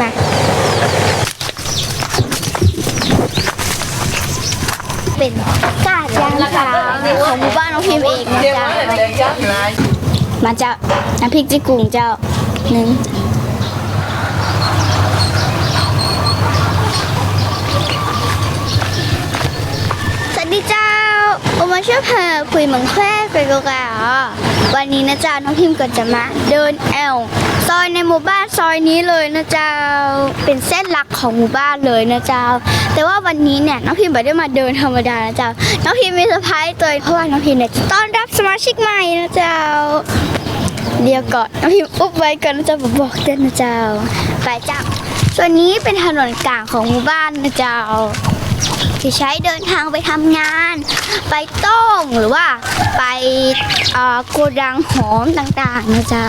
มาเป็นกาดยางขาวของหมู่บ้านน้องพิมพ์เองนะจ๊ะมาเจ้าน้ำพริกจิกุ่งเจ้าหนึ่งสวัสดีเจ้าผมมาช่วยเพอคุยเหมืองแควไปกกาวันนี้นะเจ้าน้องพิมพ์ก็จะมาเดินแอลซ อยในหมู่บ้านซอยนี้เลยนะเจ้าเป็นเส้นหลักของหมู่บ้านเลยนะเจ้า แต่ว่าวันนี้เนี่ยน้องพิมไม่ได้มาเดินธรรมดานะเจ้าน้องพิมมีเซอร์ไพรส์ตัวเพราะว่าน้องพิมเนี่ยต้อนรับสมาชิกใหม่นะเจ้า เดี๋ยวก่อนน้องพิมอุบไว้ก่อนนะเจ้าบอกเต้นนะเจ้าไปเจ้าส่วนนี้เป็นถนนกลางของหมู่บ้านนะเจ้าที่ใช้เดินทางไปทำงาน ไปต้มหรือว่าไปอ่อโกดังหอมต่างๆนะเจ้า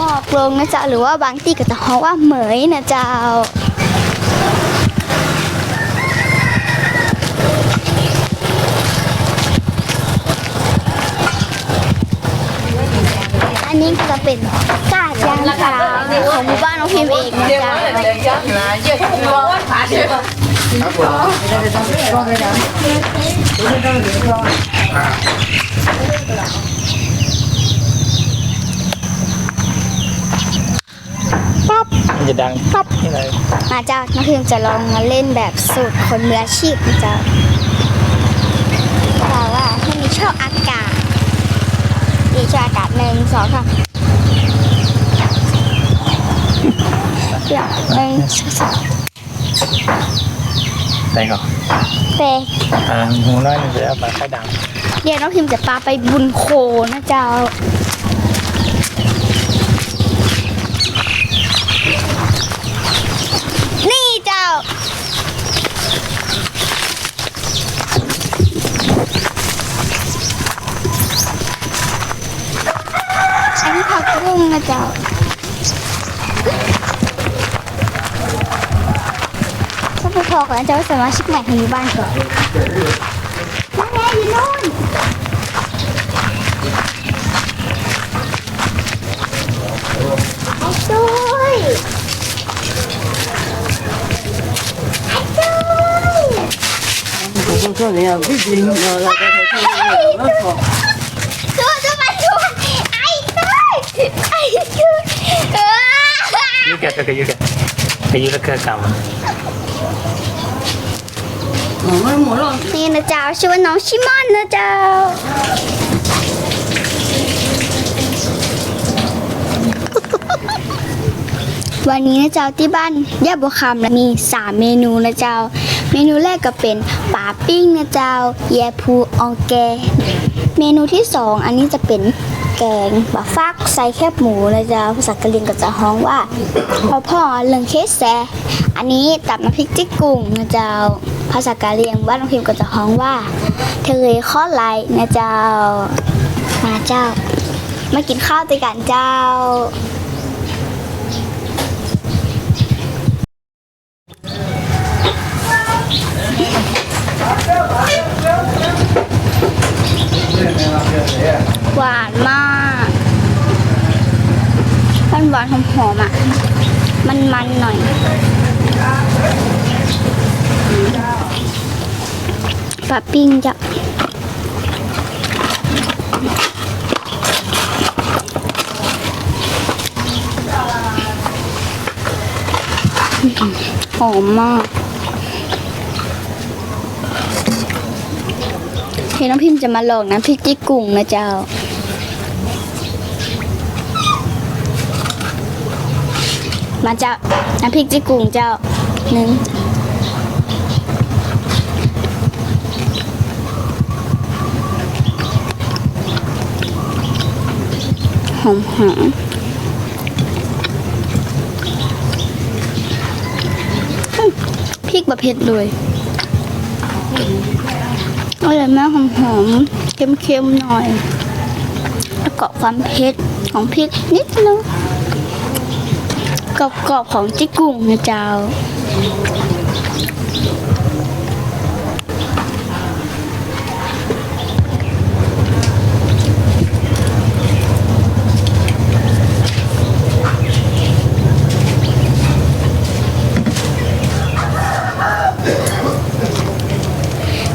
หมอกลงนะเจ้าหรือว่าบางที่ก็จะฮ้องว่าเหมยนะเจ้าอันนี้ก็จะเป็นกาดยางขาวของหมู่บ้านน้องพิมพ์เองนะจ๊ะมั นจะดังปั๊บนี่เลยมาเจ้าน้องพิมพ์จะลองมาเล่นแบบสูตรคนมืออาชีพนะเจ้าแต่ว่าให้มีช่องอากาศมีช่องอากาศหนึ่งสองสามเดี๋ยวหนึ่งสองสามใส่ก่อนแต่อ่าหูน้อยมันจะเอาไปค่อยดังเดี๋ยวน้องพิมพ์จะปาไปบุญโคนะเจ้า นี่เจ้า อันนี้ผั กบุ้งนะเจ้า ถ้าไปพอก่อนนะเจ้าสมาชิกใหม่ของหมู่บ้านก่อนนั่นไงอยู่นู่นไอ้จุ้ยไอ้จุ้ย 我说你啊，不行，我那个他说那个 get, okay, you get. Okay, you look มูนี่นะเจ้าชื่อว่าน้องชิมอนนะเจ้า วันนี้นะเจ้าที่บ้านย่าบัวคำมีสามเมนูนะเจ้า เมนูแรกก็เป็นป่าปิ้งนะเจ้า แยพูอองแก เมนูที่สองอันนี้จะเป็น แกงบะฟักใส่แคบหมูนะจ้าภาษากะเหรี่ยงก็จะฮ้องว่าพ่อพ่อเลิงเคสแซอันนี้ตับน้ำพริกจิ้กุ้งนะเจ้าภาษากะเหรี่ยงบ้านน้องพิมพ์ก็จะฮ้องว่าทะเลข้อไหลนะเจ้า มาเจ้า มากินข้าวด้วยกันเจ้าหวานมาก มันหวานหอมๆอะ มันมันๆหน่อย ปลาปิ้งจะหอมมากเฮ้น้องพิมจะมาลองน้ำพริกจี้กุ้งนะเจ้า มาเจ้าน้ำพริกจีกุ้งเจ้าหนึ่งหอมหอมพริกแบบเผ็ดเลยอร่อยมากหอมหอมเค็มๆหน่อย แล้วก็ความเผ็ดของพริกนิดนึง กรอบๆของจิกกุ้งนะเจ้า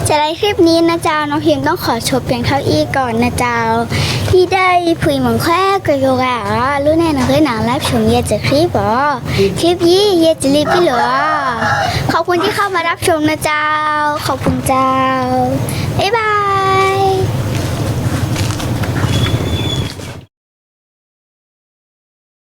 สำหรับค ลิปนี้นะจ๊ะน้องพิมต้องขอชมเพียงเท่าอี้ก่อนนะจ๊ะที่ได้ผุยเหมือนแควกระโยกะรู้แน่นะเคยหนังรับชมเยจะคลิปบอคลิปยี่เยจะรีบพี่เหรอขอบคุณที่เข้ามารับชมนะจ๊ะขอบคุณจ้าบ๊ายบาย